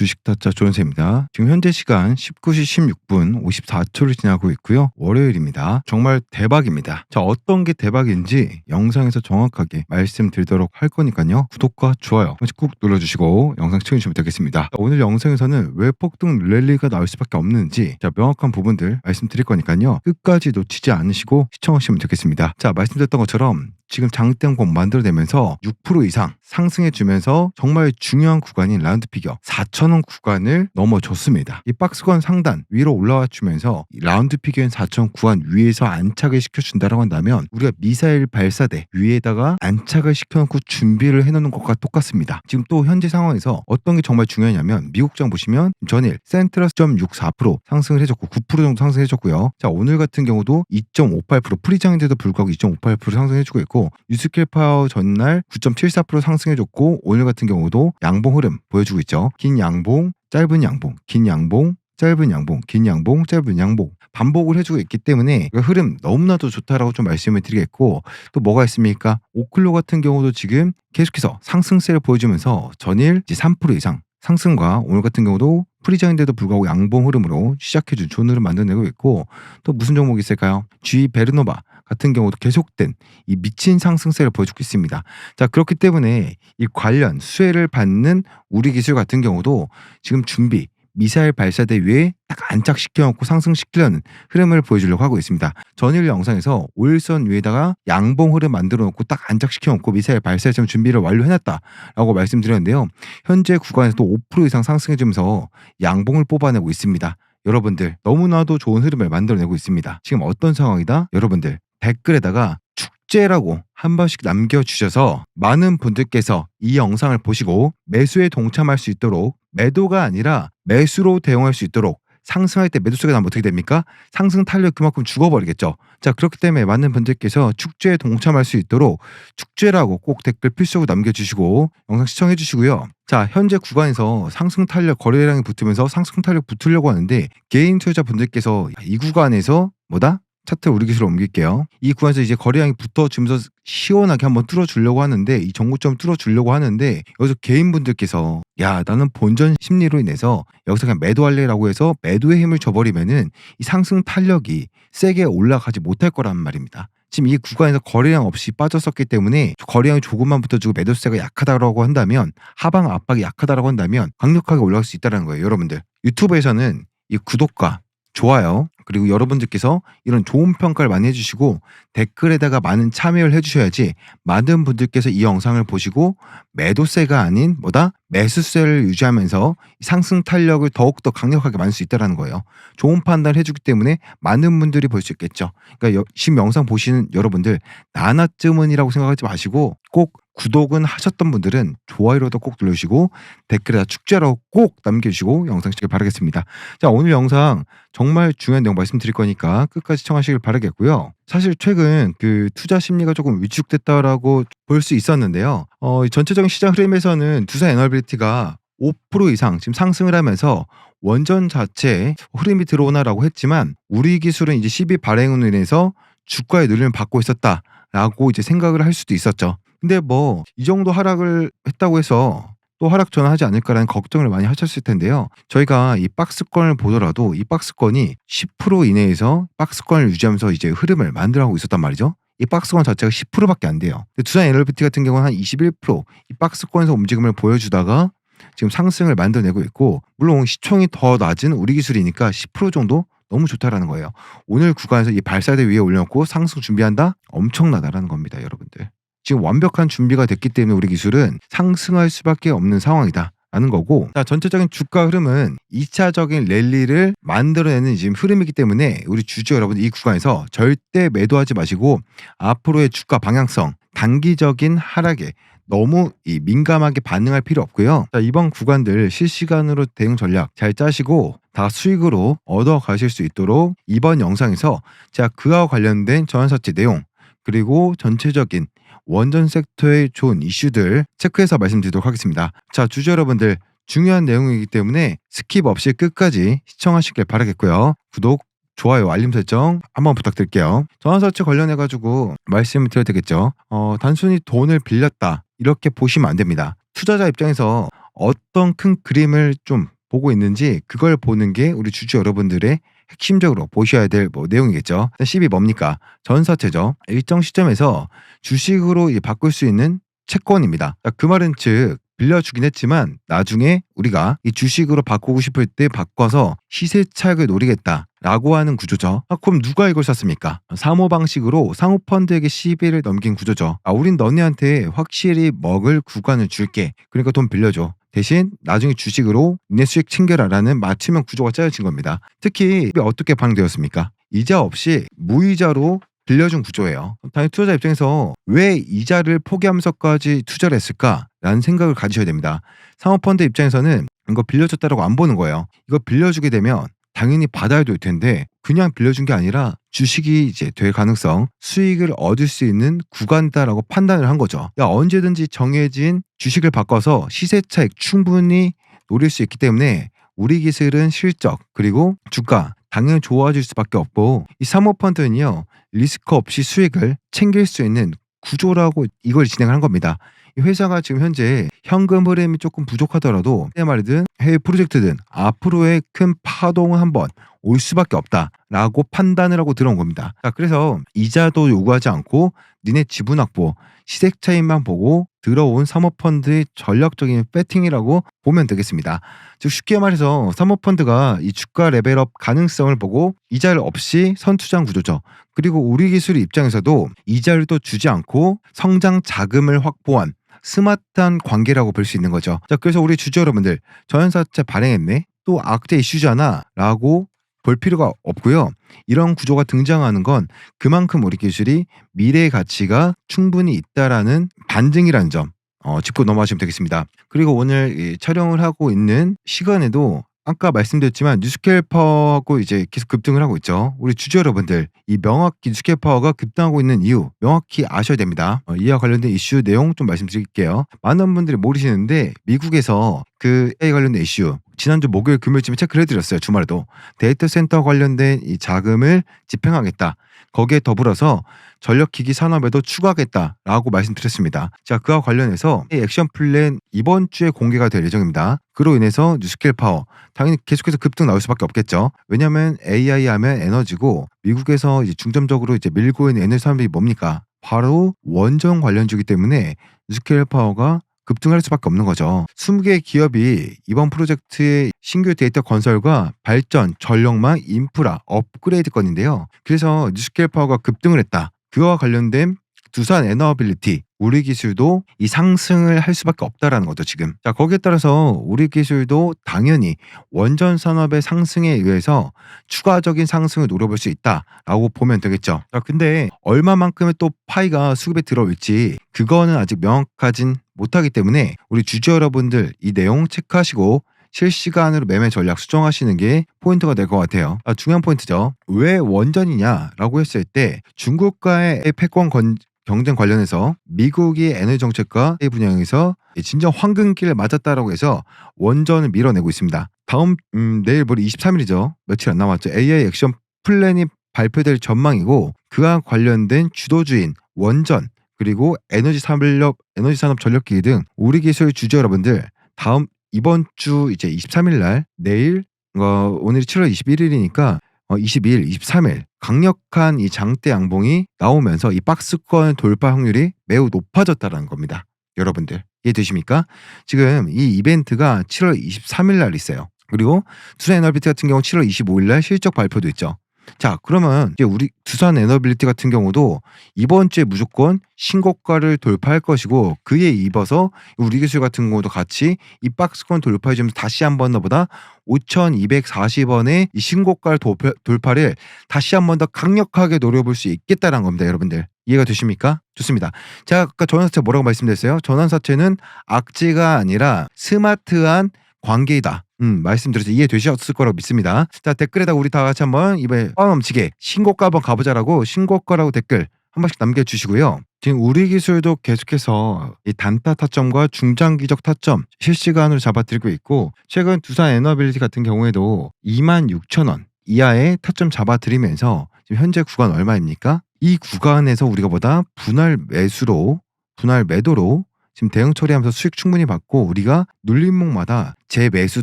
주식 타짜 조현세입니다. 지금 현재 시간 19시 16분 54초를 지나고 있고요. 월요일입니다. 정말 대박입니다. 자, 어떤 게 대박인지 영상에서 정확하게 말씀드리도록 할 거니까요. 구독과 좋아요 꾹 눌러주시고 영상 시청해주시면 되겠습니다. 자, 오늘 영상에서는 왜 폭등 랠리가 나올 수밖에 없는지 자, 명확한 부분들 말씀드릴 거니까요. 끝까지 놓치지 않으시고 시청하시면 되겠습니다. 자, 말씀드렸던 것처럼 지금 장대응봉 만들어내면서 6% 이상 상승해 주면서 정말 중요한 구간인 라운드 피겨 4,000원 구간을 넘어줬습니다. 이 박스권 상단 위로 올라와 주면서 이 라운드 피겨인 4,000원 구간 위에서 안착을 시켜준다라고 한다면 우리가 미사일 발사대 위에다가 안착을 시켜놓고 준비를 해놓는 것과 똑같습니다. 지금 또 현재 상황에서 어떤 게 정말 중요하냐면 미국장 보시면 전일 센트러스.64% 상승을 해줬고 9% 정도 상승해줬고요. 자 오늘 같은 경우도 2.58% 프리장인데도 불구하고 2.58% 상승해주고 있고 뉴스킬 파워 전날 9.74% 상승 해줬고 오늘 같은 경우도 양봉 흐름 보여주고 있죠. 긴 양봉, 짧은 양봉, 긴 양봉, 짧은 양봉, 긴 양봉, 짧은 양봉 반복을 해주고 있기 때문에 그 흐름 너무나도 좋다라고 좀 말씀을 드리겠고 또 뭐가 있습니까? 오클로 같은 경우도 지금 계속해서 상승세를 보여주면서 전일 이제 3% 이상 상승과 오늘 같은 경우도 프리장인데도 불구하고 양봉 흐름으로 시작해준 좋은 흐름 만들어내고 있고 또 무슨 종목이 있을까요? G 베르노바 같은 경우도 계속된 이 미친 상승세를 보여주고 있습니다. 자 그렇기 때문에 이 관련 수혜를 받는 우리 기술 같은 경우도 지금 준비 미사일 발사대 위에 딱 안착시켜놓고 상승시키려는 흐름을 보여주려고 하고 있습니다. 전일 영상에서 오일선 위에다가 양봉 흐름 만들어 놓고 딱 안착시켜놓고 미사일 발사 점 준비를 완료해놨다라고 말씀드렸는데요. 현재 구간에서도 5% 이상 상승해주면서 양봉을 뽑아내고 있습니다. 여러분들 너무나도 좋은 흐름을 만들어내고 있습니다. 지금 어떤 상황이다? 여러분들 댓글에다가 축제라고 한 번씩 남겨주셔서 많은 분들께서 이 영상을 보시고 매수에 동참할 수 있도록 매도가 아니라 매수로 대응할 수 있도록 상승할 때 매도세가 나면 어떻게 됩니까? 상승 탄력 그만큼 죽어버리겠죠. 자 그렇기 때문에 많은 분들께서 축제에 동참할 수 있도록 축제라고 꼭 댓글 필수로 남겨주시고 영상 시청해 주시고요. 자 현재 구간에서 상승 탄력 거래량이 붙으면서 상승 탄력 붙으려고 하는데 개인 투자자 분들께서 이 구간에서 뭐다? 차트 우리 기술로 옮길게요. 이 구간에서 이제 거래량이 붙어주면서 시원하게 한번 뚫어주려고 하는데 이 정고점 뚫어주려고 하는데 여기서 개인분들께서 야 나는 본전 심리로 인해서 여기서 그냥 매도할래라고 해서 매도의 힘을 줘버리면은 이 상승 탄력이 세게 올라가지 못할 거란 말입니다. 지금 이 구간에서 거래량 없이 빠졌었기 때문에 거래량이 조금만 붙어주고 매도세가 약하다라고 한다면 하방 압박이 약하다라고 한다면 강력하게 올라갈 수 있다는 거예요, 여러분들. 유튜브에서는 이 구독과 좋아요 그리고 여러분들께서 이런 좋은 평가를 많이 해주시고 댓글에다가 많은 참여를 해주셔야지 많은 분들께서 이 영상을 보시고 매도세가 아닌 뭐다 매수세를 유지하면서 상승 탄력을 더욱더 강력하게 만들 수 있다는 거예요. 좋은 판단을 해주기 때문에 많은 분들이 볼 수 있겠죠. 그러니까 여, 지금 영상 보시는 여러분들 나나쯤은이라고 생각하지 마시고 꼭 구독은 하셨던 분들은 좋아요로도 꼭 눌러주시고 댓글에다 축제라고 꼭 남겨주시고 영상 시길 바라겠습니다. 자 오늘 영상 정말 중요한 내용 말씀드릴 거니까 끝까지 시청하시길 바라겠고요. 사실 최근 그 투자 심리가 조금 위축됐다라고 볼 수 있었는데요. 어, 전체적인 시장 흐름에서는 두산 에너빌리티가 5% 이상 지금 상승을 하면서 원전 자체에 흐름이 들어오나라고 했지만 우리 기술은 이제 12 발행으로 인해서 주가의 눌림을 받고 있었다라고 이제 생각을 할 수도 있었죠. 근데 뭐 이 정도 하락을 했다고 해서 또 하락 전환하지 않을까라는 걱정을 많이 하셨을 텐데요. 저희가 이 박스권을 보더라도 이 박스권이 10% 이내에서 박스권을 유지하면서 이제 흐름을 만들어가고 있었단 말이죠. 이 박스권 자체가 10%밖에 안 돼요. 두산 NLPT 같은 경우는 한 21%이 박스권에서 움직임을 보여주다가 지금 상승을 만들어내고 있고 물론 시총이 더 낮은 우리 기술이니까 10% 정도 너무 좋다라는 거예요. 오늘 구간에서 이 발사대 위에 올려놓고 상승 준비한다? 엄청나다라는 겁니다, 여러분들. 지금 완벽한 준비가 됐기 때문에 우리 기술은 상승할 수밖에 없는 상황이다. 라는 거고 자 전체적인 주가 흐름은 2차적인 랠리를 만들어내는 지금 흐름이기 때문에 우리 주주 여러분 이 구간에서 절대 매도하지 마시고 앞으로의 주가 방향성 단기적인 하락에 너무 이 민감하게 반응할 필요 없고요. 자, 이번 구간들 실시간으로 대응 전략 잘 짜시고 다 수익으로 얻어 가실 수 있도록 이번 영상에서 제가 그와 관련된 전환사채 내용 그리고 전체적인 원전 섹터의 좋은 이슈들 체크해서 말씀드리도록 하겠습니다. 자, 주주 여러분들 중요한 내용이기 때문에 스킵 없이 끝까지 시청하시길 바라겠고요. 구독, 좋아요, 알림 설정 한번 부탁드릴게요. 전환사채 관련해가지고 말씀을 드려야 되겠죠. 어, 단순히 돈을 빌렸다. 이렇게 보시면 안 됩니다. 투자자 입장에서 어떤 큰 그림을 좀 보고 있는지 그걸 보는 게 우리 주주 여러분들의 핵심적으로 보셔야 될 뭐 내용이겠죠. 10이 뭡니까? 전사채죠. 일정 시점에서 주식으로 이 바꿀 수 있는 채권입니다. 자, 그 말은 즉 빌려주긴 했지만 나중에 우리가 이 주식으로 바꾸고 싶을 때 바꿔서 시세 차익을 노리겠다 라고 하는 구조죠. 아, 그럼 누가 이걸 샀습니까? 사모 방식으로 상호 펀드에게 시비를 넘긴 구조죠. 아, 우린 너네한테 확실히 먹을 구간을 줄게. 그러니까 돈 빌려줘. 대신 나중에 주식으로 내 수익 챙겨라라는 맞춤형 구조가 짜여진 겁니다. 특히 어떻게 반영되었습니까? 이자 없이 무이자로 빌려준 구조예요. 당연히 투자자 입장에서 왜 이자를 포기하면서까지 투자를 했을까라는 생각을 가지셔야 됩니다. 사모펀드 입장에서는 이거 빌려줬다라고 안 보는 거예요. 이거 빌려주게 되면 당연히 받아야 될 텐데 그냥 빌려준 게 아니라 주식이 이제 될 가능성, 수익을 얻을 수 있는 구간다라고 판단을 한 거죠. 야, 언제든지 정해진 주식을 바꿔서 시세 차익 충분히 노릴 수 있기 때문에 우리 기술은 실적 그리고 주가 당연히 좋아질 수밖에 없고 이 사모펀드는요 리스크 없이 수익을 챙길 수 있는 구조라고 이걸 진행한 겁니다. 이 회사가 지금 현재 현금 흐름이 조금 부족하더라도 내 말이든 해외 프로젝트든 앞으로의 큰 파동은 한번 올 수밖에 없다라고 판단을 하고 들어온 겁니다. 자, 그래서 이자도 요구하지 않고 니네 지분 확보, 시색 차이만 보고 들어온 사모펀드의 전략적인 배팅이라고 보면 되겠습니다. 즉 쉽게 말해서 사모펀드가 이 주가 레벨업 가능성을 보고 이자를 없이 선투자한 구조죠. 그리고 우리 기술 입장에서도 이자를 또 주지 않고 성장 자금을 확보한 스마트한 관계라고 볼 수 있는 거죠. 자, 그래서 우리 주주 여러분들 저연사채 발행했네? 또 악재 이슈잖아? 라고 볼 필요가 없고요. 이런 구조가 등장하는 건 그만큼 우리 기술이 미래의 가치가 충분히 있다라는 반증이라는 점 어, 짚고 넘어가시면 되겠습니다. 그리고 오늘 이 촬영을 하고 있는 시간에도 아까 말씀드렸지만 뉴스케이퍼하고 이제 계속 급등을 하고 있죠. 우리 주주 여러분들 이 명확히 뉴스케이퍼가 급등하고 있는 이유 명확히 아셔야 됩니다. 어, 이와 관련된 이슈 내용 좀 말씀드릴게요. 많은 분들이 모르시는데 미국에서 그 A 관련된 이슈 지난주 목요일 금요일쯤에 체크를 해드렸어요. 주말에도 데이터 센터 관련된 이 자금을 집행하겠다. 거기에 더불어서 전력기기 산업에도 추가하겠다라고 말씀드렸습니다. 자, 그와 관련해서 이 액션 플랜 이번 주에 공개가 될 예정입니다. 그로 인해서 뉴스케일 파워 당연히 계속해서 급등 나올 수밖에 없겠죠. 왜냐하면 AI 하면 에너지고 미국에서 이제 중점적으로 이제 밀고 있는 에너지 산업이 뭡니까? 바로 원전 관련주기 때문에 뉴스케일 파워가 급등할 수밖에 없는 거죠. 20개 기업이 이번 프로젝트의 신규 데이터 건설과 발전, 전력망, 인프라, 업그레이드 건인데요. 그래서 뉴스케일 파워가 급등을 했다. 그와 관련된 두산 에너빌리티 우리 기술도 이 상승을 할 수밖에 없다라는 거죠 지금. 자 거기에 따라서 우리 기술도 당연히 원전 산업의 상승에 의해서 추가적인 상승을 노려볼 수 있다라고 보면 되겠죠. 자 근데 얼마만큼의 또 파이가 수급에 들어올지 그거는 아직 명확하진 못하기 때문에 우리 주주 여러분들 이 내용 체크하시고 실시간으로 매매 전략 수정하시는 게 포인트가 될 것 같아요. 아, 중요한 포인트죠. 왜 원전이냐라고 했을 때 중국과의 패권 건, 경쟁 관련해서 미국이 에너지 정책과 분야에서 진정 황금길을 맞았다라고 해서 원전을 밀어내고 있습니다. 다음 음, 내일 모레 23일이죠. 며칠 안 남았죠. AI 액션 플랜이 발표될 전망이고 그와 관련된 주도주인 원전 그리고 에너지 산업 에너지 산업 전력기기 등 우리 기술 주주 여러분들 다음 이번 주 이제 23일 날 내일 어, 오늘이 7월 21일이니까 어, 22일, 23일 강력한 이 장대 양봉이 나오면서 이 박스권 돌파 확률이 매우 높아졌다는 겁니다. 여러분들 이해되십니까? 지금 이 이벤트가 7월 23일 날 있어요. 그리고 투자 에너비티 같은 경우 7월 25일 날 실적 발표도 있죠. 자, 그러면 이제 우리 두산 에너빌리티 같은 경우도 이번 주에 무조건 신고가를 돌파할 것이고 그에 입어서 우리 기술 같은 경우도 같이 이 박스권 돌파해 주면서 다시 한 번 더보다 5,240원의 이 신고가를 돌파, 돌파를 다시 한 번 더 강력하게 노려볼 수 있겠다는 겁니다, 여러분들. 이해가 되십니까? 좋습니다. 제가 아까 전환사채 뭐라고 말씀드렸어요? 전환사채는 악재가 아니라 스마트한 관계이다. 음, 말씀드려서 이해되셨을 거라고 믿습니다. 자, 댓글에다 우리 다 같이 한번 입에 빠 넘치게 신고가 한번 가보자라고 신고가라고 댓글 한 번씩 남겨주시고요. 지금 우리 기술도 계속해서 이 단타 타점과 중장기적 타점 실시간으로 잡아드리고 있고 최근 두산 에너빌리티 같은 경우에도 2만 6천 원 이하의 타점 잡아드리면서 지금 현재 구간 얼마입니까? 이 구간에서 우리가 보다 분할 매수로 분할 매도로 지금 대응 처리하면서 수익 충분히 받고 우리가 눌림목마다 재매수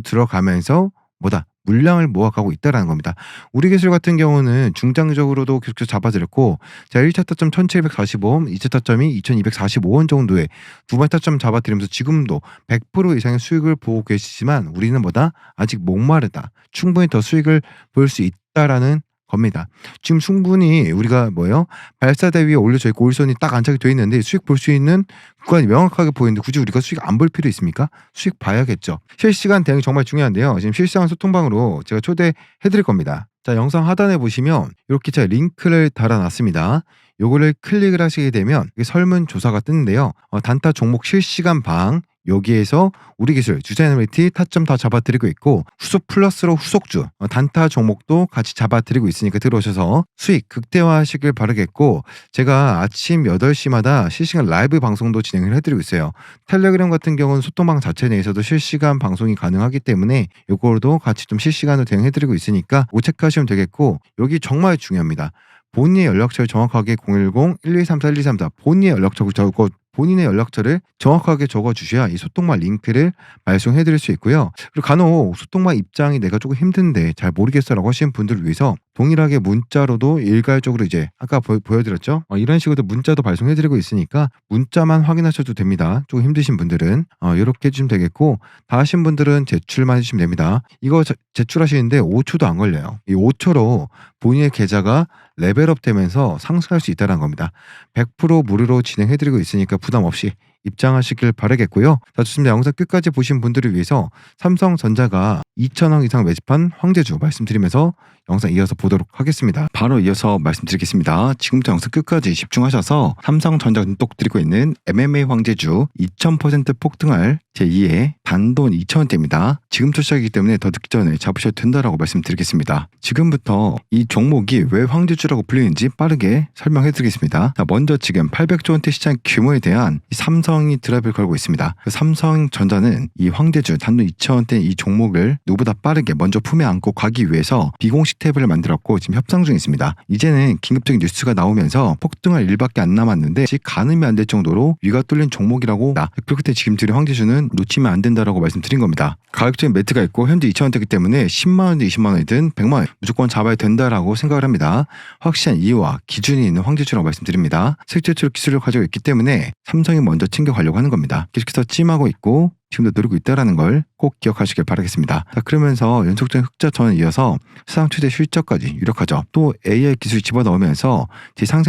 들어가면서 뭐다 물량을 모아가고 있다라는 겁니다. 우리 기술 같은 경우는 중장적으로도 계속 잡아드렸고 자 1차 타점 1745원, 2차 타점이 2245원 정도의 두 번째 타점 잡아드리면서 지금도 100% 이상의 수익을 보고 계시지만 우리는 뭐다 아직 목마르다. 충분히 더 수익을 볼 수 있다라는 겁니다. 지금 충분히 우리가 뭐예요? 발사대 위에 올려져 있고 올선이 딱 안착이 돼 있는데 수익 볼 수 있는 구간이 명확하게 보이는데 굳이 우리가 수익 안 볼 필요 있습니까? 수익 봐야겠죠. 실시간 대응 정말 중요한데요. 지금 실시간 소통방으로 제가 초대해 드릴 겁니다. 자, 영상 하단에 보시면 이렇게 제가 링크를 달아놨습니다. 요거를 클릭을 하시게 되면 설문조사가 뜨는데요. 어, 단타 종목 실시간 방 여기에서 우리 기술 주자 애널리티 타점 다 잡아드리고 있고 후속 플러스로 후속주 어, 단타 종목도 같이 잡아드리고 있으니까 들어오셔서 수익 극대화하시길 바라겠고 제가 아침 8시마다 실시간 라이브 방송도 진행을 해드리고 있어요. 텔레그램 같은 경우는 소통방 자체 내에서도 실시간 방송이 가능하기 때문에 요거도 같이 좀 실시간으로 대응해드리고 있으니까 오 체크하시면 되겠고 여기 정말 중요합니다. 본인의 연락처를 정확하게 010-1234-1234 본인의 연락처를 적고 본인의 연락처를 정확하게 적어 주셔야 이 소통말 링크를 발송해 드릴 수 있고요. 그리고 간혹 소통말 입장이 내가 조금 힘든데 잘 모르겠어라고 하시는 분들을 위해서 동일하게 문자로도 일괄적으로 이제 아까 보, 여드렸죠 이런 식으로 문자도 발송해 드리고 있으니까 문자만 확인하셔도 됩니다. 조금 힘드신 분들은 어, 이렇게 해주시면 되겠고 다 하신 분들은 제출만 해주시면 됩니다. 이거 저- 제출하시는데 5초도 안 걸려요. 이 5초로 본인의 계좌가 레벨업 되면서 상승할 수 있다는 겁니다. 100% 무료로 진행해드리고 있으니까 부담 없이 입장하시길 바라겠고요. 자, 좋습니다. 영상 끝까지 보신 분들을 위해서 삼성전자가 2천억 이상 매집한 황제주 말씀드리면서 영상 이어서 보도록 하겠습니다. 바로 이어서 말씀드리겠습니다. 지금부터 영상 끝까지 집중하셔서 삼성전자가 눈독 들이고 있는 MMA 황제주 2000% 폭등할 제2의 단돈 2,000원대입니다. 지금부터 시작이기 때문에 더 늦기 전에 잡으셔도 된다라고 말씀드리겠습니다. 지금부터 이 종목이 왜 황제주라고 불리는지 빠르게 설명해 드리겠습니다. 자, 먼저 지금 800조 원대 시장 규모에 대한 이 삼성이 드랍을 걸고 있습니다. 그 삼성전자는 이 황제주 단돈 2,000원대 이 종목을 누구보다 빠르게 먼저 품에 안고 가기 위해서 비공식 탭을 만들었고 지금 협상 중에 있습니다. 이제는 긴급적인 뉴스가 나오면서 폭등할 일밖에 안 남았는데 아직 가늠이 안 될 정도로 위가 뚫린 종목이라고 나 그렇기 때문에 지금 들이 황제주는 놓치면 안 된다라고 말씀드린 겁니다. 가격적인 매트가 있고 현재 2,000원대이기 때문에 10만 원이든 20만 원이든 100만 원 무조건 잡아야 된다라고 생각을 합니다. 확실한 이유와 기준이 있는 황제주라고 말씀드립니다. 실제로 기술을 가지고 있기 때문에 삼성이 먼저 챙겨가려고 하는 겁니다. 계속해서 찜하고 있고 지금도 노리고 있다라는 걸 꼭 기억하시길 바라겠습니다. 자, 그러면서 연속적인 흑자 전에 이어서 시장 최대 실적까지 유력하죠. 또 AI 기술 집어넣으면서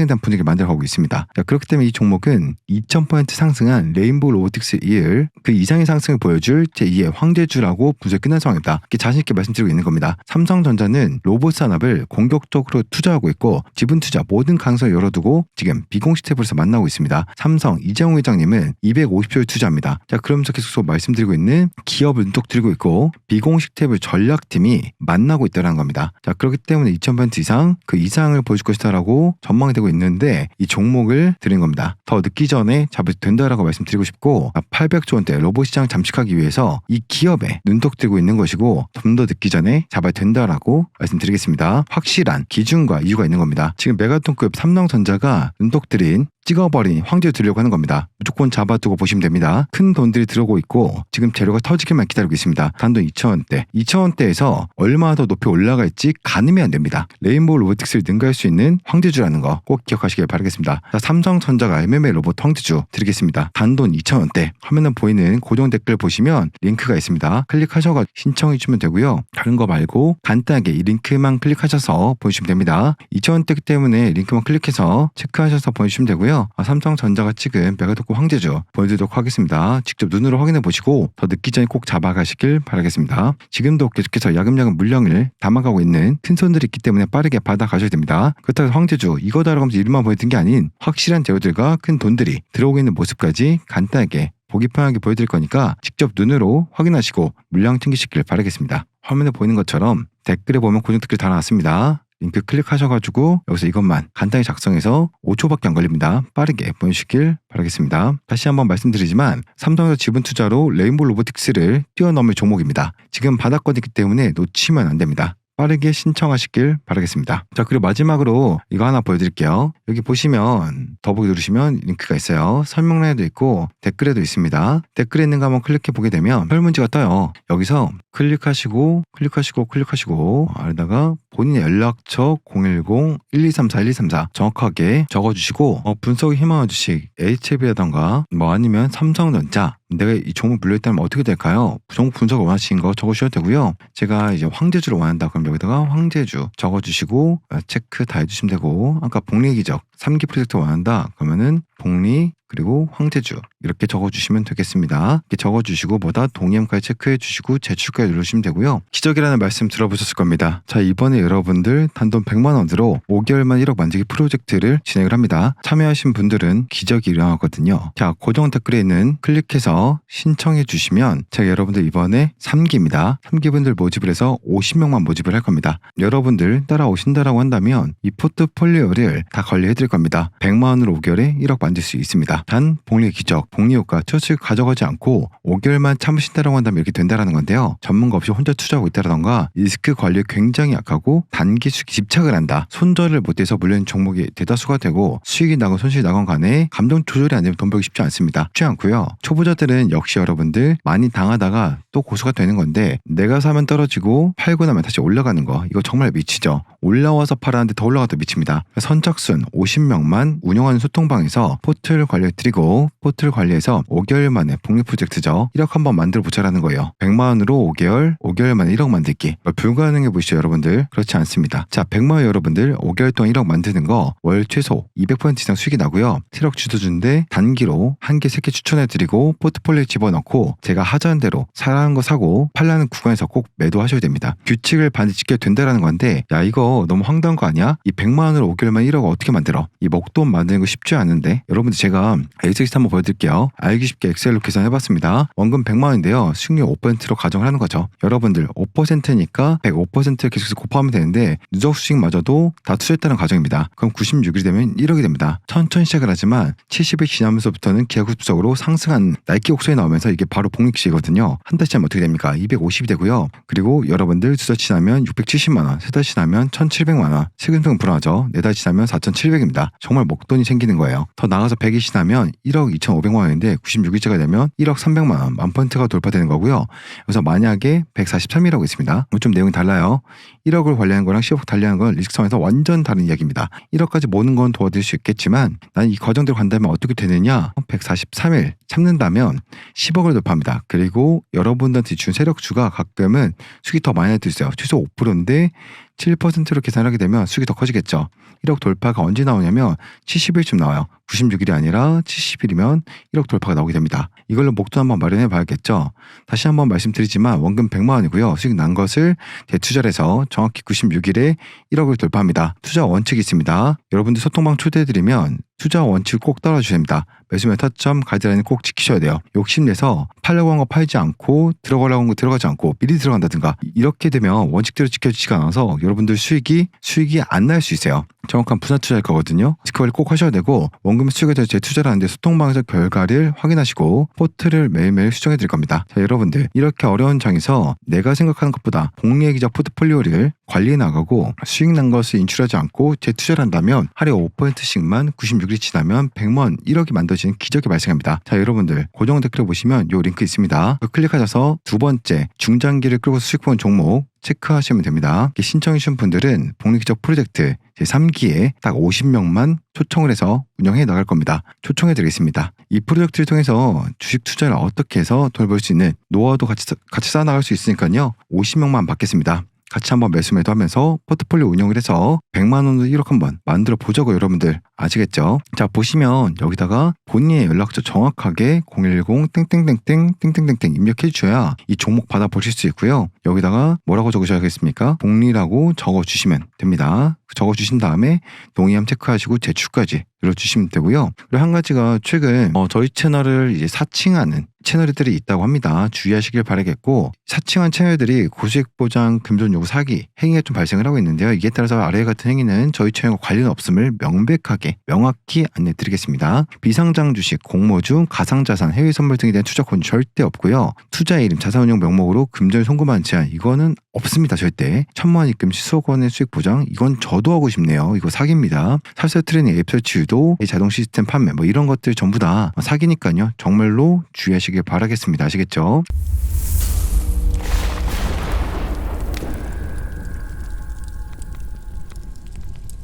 대한 분위기를 만들어가고 있습니다. 자, 그렇기 때문에 이 종목은 2000% 상승한 레인보우 로보틱스 1, 그 이상의 상승을 보여줄 제2의 황제주라고 분석이 끝난 상황입니다. 이렇게 자신있게 말씀드리고 있는 겁니다. 삼성전자는 로봇 산업을 공격적으로 투자하고 있고 지분 투자 모든 가능성을 열어두고 지금 비공식 탭에서 만나고 있습니다. 삼성 이재용 회장님은 250조를 투자합니다. 자, 그러면서 계속 말씀드리고 있는 기업을 눈독 들이고 있고 비공식 탭을 전략팀이 만나고 있다는 겁니다. 자, 그렇기 때문에 2000% 이상 그 이상을 보여줄 것이다라고 전망이 되고 있는데 이 종목을 드린 겁니다. 더 늦기 전에 잡을 수 된다라고 말씀드리고 싶고 800조 원대 로봇 시장 잠식하기 위해서 이 기업에 눈독 들고 있는 것이고 좀 더 늦기 전에 잡아야 된다라고 말씀드리겠습니다. 확실한 기준과 이유가 있는 겁니다. 지금 메가톤급 삼성전자가 눈독 들인 찍어버린 황제를 들려고 하는 겁니다. 무조건 잡아두고 보시면 됩니다. 큰 돈들이 들어오고 있고 지금 재료가 터지기만 기다리고 있습니다. 단돈 2,000원대. 2,000원대에서 얼마나 더 높이 올라갈지 가늠이 안 됩니다. 레인보우 로보틱스를 능가할 수 있는 황제주라는 거 꼭 기억하시길 바라겠습니다. 자, 삼성전자가 MMA 로봇 황제주 드리겠습니다. 단돈 2,000원대. 화면에 보이는 고정 댓글 보시면 링크가 있습니다. 클릭하셔서 신청해주면 되고요. 다른 거 말고 간단하게 이 링크만 클릭하셔서 보여주시면 됩니다. 2,000원대기 때문에 링크만 클릭해서 체크하셔서 보여주시면 되고요. 아, 삼성전자가 찍은 메가도코 황제주 보여드리도록 하겠습니다. 직접 눈으로 확인해 보시고 더 늦기 전에 꼭 잡아가시길 바라겠습니다. 지금도 계속해서 야금야금 물량을 담아가고 있는 큰 손들이 있기 때문에 빠르게 받아가셔야 됩니다. 그렇다고 황제주 이거다라고 하면서 이름만 보여드린 게 아닌 확실한 재료들과 큰 돈들이 들어오고 있는 모습까지 간단하게 보기 편하게 보여드릴 거니까 직접 눈으로 확인하시고 물량 챙기시길 바라겠습니다. 화면에 보이는 것처럼 댓글에 보면 고정 댓글 다 나왔습니다. 링크 클릭하셔가지고 여기서 이것만 간단히 작성해서 5초밖에 안 걸립니다. 빠르게 보내주시길 바라겠습니다. 다시 한번 말씀드리지만 삼성에서 지분 투자로 레인보우 로보틱스를 뛰어넘을 종목입니다. 지금 바닥권이기 때문에 놓치면 안 됩니다. 빠르게 신청하시길 바라겠습니다. 자 그리고 마지막으로 이거 하나 보여드릴게요. 여기 보시면 더보기 누르시면 링크가 있어요. 설명란에도 있고 댓글에도 있습니다. 댓글에 있는 거 한번 클릭해 보게 되면 설문지가 떠요. 여기서 클릭하시고 클릭하시고 클릭하시고 아래다가 본인의 연락처 010-1234-1234 정확하게 적어주시고 어, 분석에 희망한 주식 HB라던가 뭐 아니면 삼성전자 내가 이 종목 물려있다면 어떻게 될까요? 종목 분석 원하시는 거 적으셔도 되고요. 제가 이제 황제주를 원한다 그럼 여기다가 황제주 적어주시고 어, 체크 다 해주시면 되고 아까 복리기적 3기 프로젝트 원한다 그러면은 복리 그리고 황제주 이렇게 적어주시면 되겠습니다. 이렇게 적어주시고 뭐다 동의함까지 체크해 주시고 제출까지 누르시면 되고요. 기적이라는 말씀 들어보셨을 겁니다. 자 이번에 여러분들 단돈 100만 원으로 5개월만 1억 만들기 프로젝트를 진행을 합니다. 참여하신 분들은 기적이 일어나거든요. 자 고정 댓글에 있는 클릭해서 신청해 주시면 제가 여러분들 이번에 3기입니다. 3기 분들 모집을 해서 50명만 모집을 할 겁니다. 여러분들 따라오신다라고 한다면 이 포트폴리오를 다 관리해 드릴 겁니다. 100만 원으로 5개월에 1억 만들 수 있습니다. 단 복리 기적, 복리 효과, 투자를 가져가지 않고 5개월만 참으신다라고 한다면 이렇게 된다라는 건데요. 전문가 없이 혼자 투자하고 있다라던가 리스크 관리에 굉장히 약하고 단기 수익 집착을 한다. 손절을 못해서 물려있는 종목이 대다수가 되고 수익이 나건 손실이 나건 간에 감정 조절이 안 되면 돈 벌기 쉽지 않습니다. 쉽지 않고요. 초보자들은 역시 여러분들 많이 당하다가 또 고수가 되는 건데 내가 사면 떨어지고 팔고 나면 다시 올라가는 거 이거 정말 미치죠. 올라와서 팔았는데 더 올라가도 미칩니다. 선착순 50명만 운영하는 소통방에서 포트를 관리해드리고 포트를 관리해서 5개월 만에 복리 프로젝트죠. 1억 한번 만들어 보자라는 거예요. 100만 원으로 5개월, 5개월 만에 1억 만들기. 불가능해 보이시죠 여러분들? 그렇지 않습니다. 자 100만 원 여러분들 5개월 동안 1억 만드는 거 월 최소 200% 이상 수익이 나고요. 7억 주도주인데 단기로 한 개, 세 개 추천해드리고 포트폴리오에 집어넣고 제가 하자는 대로 사라는 거 사고 팔라는 구간에서 꼭 매도하셔야 됩니다. 규칙을 반드시 지켜야 된다라는 건데 야 이거 너무 황당한 거 아니야? 이 100만 원으로 5개월만 1억 어떻게 만들어? 이 먹돈 만드는 거 쉽지 않은데 여러분들 제가 엑셀 한번 보여드릴게요. 알기 쉽게 엑셀로 계산해봤습니다. 원금 100만 원인데요. 수익률 5%로 가정을 하는 거죠. 여러분들 5%니까 105% 계속해서 곱하면 되는데 누적 수익마저도 다 투자했다는 가정입니다. 그럼 96일이 되면 1억이 됩니다. 천천히 시작을 하지만 70일 지나면서부터는 기하급수적으로 상승한 나이키 옥션이 나오면서 이게 바로 복리시거든요. 한 달 지나면 어떻게 됩니까? 250이 되고요. 그리고 여러분들 두 달 지나면 670만 원, 세 달 지나면 1,700만 원, 세금성 불안하죠. 네달 지나면 4,700입니다. 정말 목돈이 생기는 거예요. 더 나가서 100이 지나면 1억 2,500만 원인데 96일째가 되면 1억 300만 원, 만 펀트가 돌파되는 거고요. 그래서 만약에 143이라고 있습니다. 좀 내용이 달라요. 1억을 관리하는 거랑 10억 달리하는 건 리스크성에서 완전 다른 이야기입니다. 1억까지 모는 건 도와드릴 수 있겠지만 난 이 과정대로 간다면 어떻게 되느냐? 143일 참는다면 10억을 돌파합니다. 그리고 여러분들한테 준 세력주가 가끔은 수익이 더 많이 있어요. 최소 5%인데 7%로 계산하게 되면 수익이 더 커지겠죠. 1억 돌파가 언제 나오냐면 70일쯤 나와요. 96일이 아니라 70일이면 1억 돌파가 나오게 됩니다. 이걸로 목돈 한번 마련해 봐야겠죠. 다시 한번 말씀드리지만 원금 100만 원이고요. 수익 난 것을 대투자를 해서 정확히 96일에 1억을 돌파합니다. 투자 원칙이 있습니다. 여러분들 소통방 초대해드리면 투자 원칙을 꼭 따라주셔야 됩니다. 매수 메타점 가이드라인을 꼭 지키셔야 돼요. 욕심내서 팔려고 한 거 팔지 않고 들어가려고 한 거 들어가지 않고 미리 들어간다든가 이렇게 되면 원칙대로 지켜지지가 않아서 여러분들 수익이 수익이 안 날 수 있어요. 정확한 분할 투자일 거거든요. 지켜관리 꼭 하셔야 되고 원금 수익에 대해서 재투자를 하는데 소통방에서 결과를 확인하시고 포트를 매일매일 수정해 드릴 겁니다. 자 여러분들 이렇게 어려운 장에서 내가 생각하는 것보다 복리기적 포트폴리오를 관리해 나가고 수익 난 것을 인출하지 않고 재투자를 한다면 하루에 5%씩만 96일이 지나면 100만 1억이 만들어지는 기적이 발생합니다. 자 여러분들 고정 댓글에 보시면 요 링크 있습니다. 그 클릭하셔서 두 번째 중장기를 끌고 수익 보는 종목 체크하시면 됩니다. 신청해주신 분들은 복리기적 프로젝트 제3기에 딱 50명만 초청을 해서 운영해 나갈 겁니다. 초청해 드리겠습니다. 이 프로젝트를 통해서 주식 투자를 어떻게 해서 벌수 있는 노하우도 같이, 같이 쌓아나갈 수 있으니까요. 50명만 받겠습니다. 같이 한번 매수 매도 하면서 포트폴리오 운영을 해서 100만 원으로 1억 한번 만들어 보자고 여러분들 아시겠죠? 자 보시면 여기다가 본인의 연락처 정확하게 010 땡땡땡땡 땡땡땡땡 입력해 주셔야 이 종목 받아 보실 수 있고요. 여기다가 뭐라고 적으셔야겠습니까? 복리라고 적어 주시면 됩니다. 적어 주신 다음에 동의함 체크하시고 제출까지 눌러주시면 되고요. 그리고 한 가지가 최근 어, 저희 채널을 이제 사칭하는 채널들이 있다고 합니다. 주의하시길 바라겠고 사칭한 채널들이 고수익 보장 금전 요구 사기 행위가 좀 발생을 하고 있는데요. 이에 따라서 아래 같은 행위는 저희 채널과 관련 없음을 명백하게 간단하게 명확히 안내 드리겠습니다. 비상장 주식, 공모주, 가상자산, 해외 선물 등에 대한 투자권 절대 없고요. 투자 이름, 자산운용 명목으로 금전 송금한 제한 이거는 없습니다 절대. 천만 원 입금 시 수억 원의 수익 보장 이건 저도 하고 싶네요. 이거 사기입니다. 살살 트레이닝 앱 설치도 자동 시스템 판매 뭐 이런 것들 전부 다 사기니까요. 정말로 주의하시길 바라겠습니다. 아시겠죠?